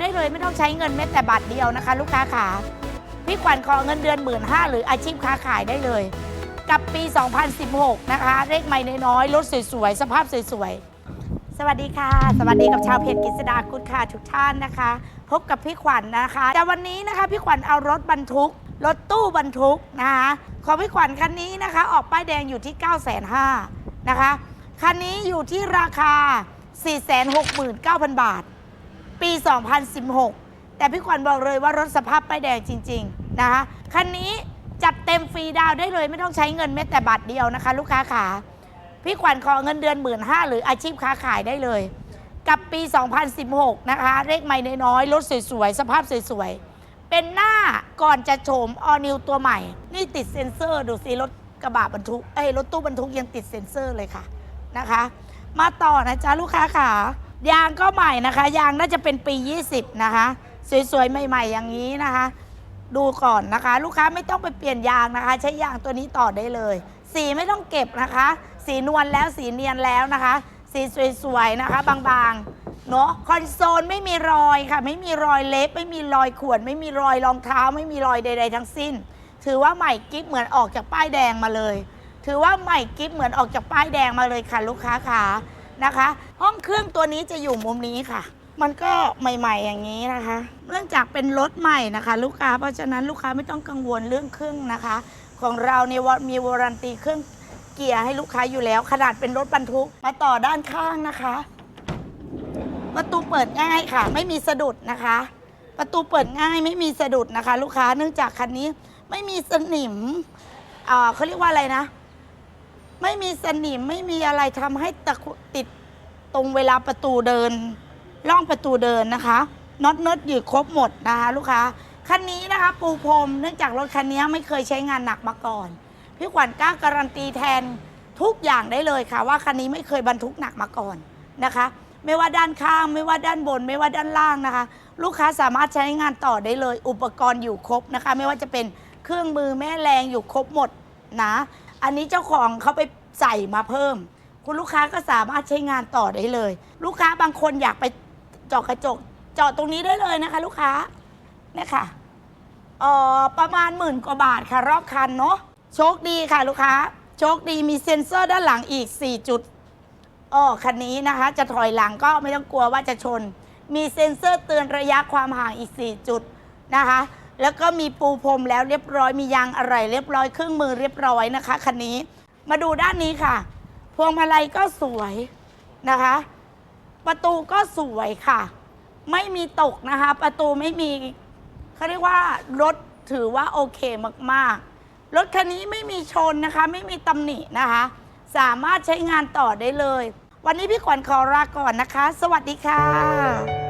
ได้เลยไม่ต้องใช้เงินแม้แต่บาทเดียวนะคะ ลูกค้าขาพี่ขวัญขอเงินเดือนหมื่นห้าหรืออาชีพค้าขายได้เลย กับปี 2016 นะคะเลขใหม่น้อยๆรถสวยๆสภาพสวยๆ สวัสดีค่ะ สวัสดีกับชาวเพจกิษดาคุณค่ะทุกท่านนะคะ พบกับพี่ขวัญนะคะแต่วันนี้นะคะพี่ขวัญเอารถบรรทุก รถตู้บรรทุกนะคะของพี่ขวัญคันนี้นะคะ ออกป้ายแดงอยู่ที่ 9 5 0 0 0นะคะคันนี้อยู่ที่ราคา 469,000 บาท ปี 2016 แต่พี่ขวัญบอกเลยว่ารถสภาพป้ายแดงจริง ๆ นะคะ คันนี้จัดเต็มฟรีดาวได้เลยไม่ต้องใช้เงินแม้แต่บาทเดียวนะคะ ลูกค้าขาพี่ขวัญขอเงินเดือนหมื่นห้าหรืออาชีพค้าขายได้เลย กับปี 2016 นะคะ เลขใหม่น้อยๆรถสวยๆ สภาพสวยๆ เป็นหน้าก่อนจะโฉมออนิวตัวใหม่ นี่ติดเซ็นเซอร์ดูสิรถกระบะบรรทุกเอ้ยรถตู้บรรทุกยังติดเซ็นเซอร์เลยค่ะนะคะ มาต่อนะจ๊ะลูกค้าค่ะ ยางก็ใหม่นะคะ ยางน่าจะเป็นปี 20 นะคะ สวยๆ ใหม่ ๆ อย่างนี้นะคะ ดูก่อนนะคะ ลูกค้าไม่ต้องไปเปลี่ยนยางนะคะ ใช้ยางตัวนี้ต่อได้เลย สีไม่ต้องเก็บนะคะ สีนวลแล้วสีเนียนแล้วนะคะ สีสวยๆนะคะ บางๆเนาะคอนโซลไม่มีรอยค่ะ ไม่มีรอยเล็บ ไม่มีรอยข่วนไม่มีรอยรองเท้า ไม่มีรอยใด ๆ ทั้งสิ้น ถือว่าใหม่กิ๊บเหมือนออกจากป้ายแดงมาเลย ถือว่าใหม่กิ๊บเหมือนออกจากป้ายแดงมาเลยค่ะ ลูกค้าขา นะคะ ห้องเครื่องตัวนี้จะอยู่มุมนี้ค่ะ มันก็ใหม่ๆอย่างนี้นะคะ เนื่องจากเป็นรถใหม่นะคะ ลูกค้าเพราะฉะนั้นลูกค้าไม่ต้องกังวลเรื่องเครื่องนะคะ ของเราเนี่ยวมีวารันตีเครื่องเกียร์ให้ลูกค้าอยู่แล้ว ขนาดเป็นรถบรรทุกมาต่อด้านข้างนะคะประตูเปิดง่ายค่ะ ไม่มีสะดุดนะคะ ประตูเปิดง่ายไม่มีสะดุดนะคะ ลูกค้าเนื่องจากคันนี้ไม่มีสนิมเขาเรียกว่าอะไรนะ ไม่มีสนิมไม่มีอะไรทำให้ตะคุติดตรงเวลาประตูเดินล่องประตูเดินนะคะน็อตเนิร์ดอยู่ครบหมดนะคะลูกค้าคันนี้นะคะ ปูพรมเนื่องจากรถคันนี้ไม่เคยใช้งานหนักมาก่อน พี่ขวัญกล้าการันตีแทนทุกอย่างได้เลยค่ะ ว่าคันนี้ไม่เคยบรรทุกหนักมาก่อนนะคะ ไม่ว่าด้านข้างไม่ว่าด้านบน ไม่ว่าด้านล่างนะคะ ลูกค้าสามารถใช้งานต่อได้เลย อุปกรณ์อยู่ครบนะคะ ไม่ว่าจะเป็นเครื่องมือแม่แรงอยู่ครบหมดนะ อันนี้เจ้าของเขาไปใส่มาเพิ่ม คุณลูกค้าก็สามารถใช้งานต่อได้เลย ลูกค้าบางคนอยากไปเจาะกระจกเจาะตรงนี้ได้เลยนะคะ ลูกค้าเนี่ยค่ะเอ่อประมาณหมื่นกว่าบาทค่ะ รอบคันเนาะโชคดีค่ะลูกค้า โชคดีมีเซ็นเซอร์ด้านหลังอีก 4 จุดอ๋อคันนี้นะคะ จะถอยหลังก็ไม่ต้องกลัวว่าจะชน มีเซ็นเซอร์เตือนระยะความห่างอีก 4 จุดนะคะ แล้วก็มีปูพรมแล้วเรียบร้อยมียางอะไรเรียบร้อยเครื่องมือเรียบร้อยนะคะคันนี้ มาดูด้านนี้ค่ะ พวงมาลัยก็สวยนะคะ ประตูก็สวยค่ะ ไม่มีตกนะคะ ประตูไม่มีเขาเรียกว่ารถถือว่าโอเคมากๆ รถคันนี้ไม่มีชนนะคะ ไม่มีตำหนินะคะ สามารถใช้งานต่อได้เลย วันนี้พี่ขวัญขอลาก่อนนะคะ สวัสดีค่ะ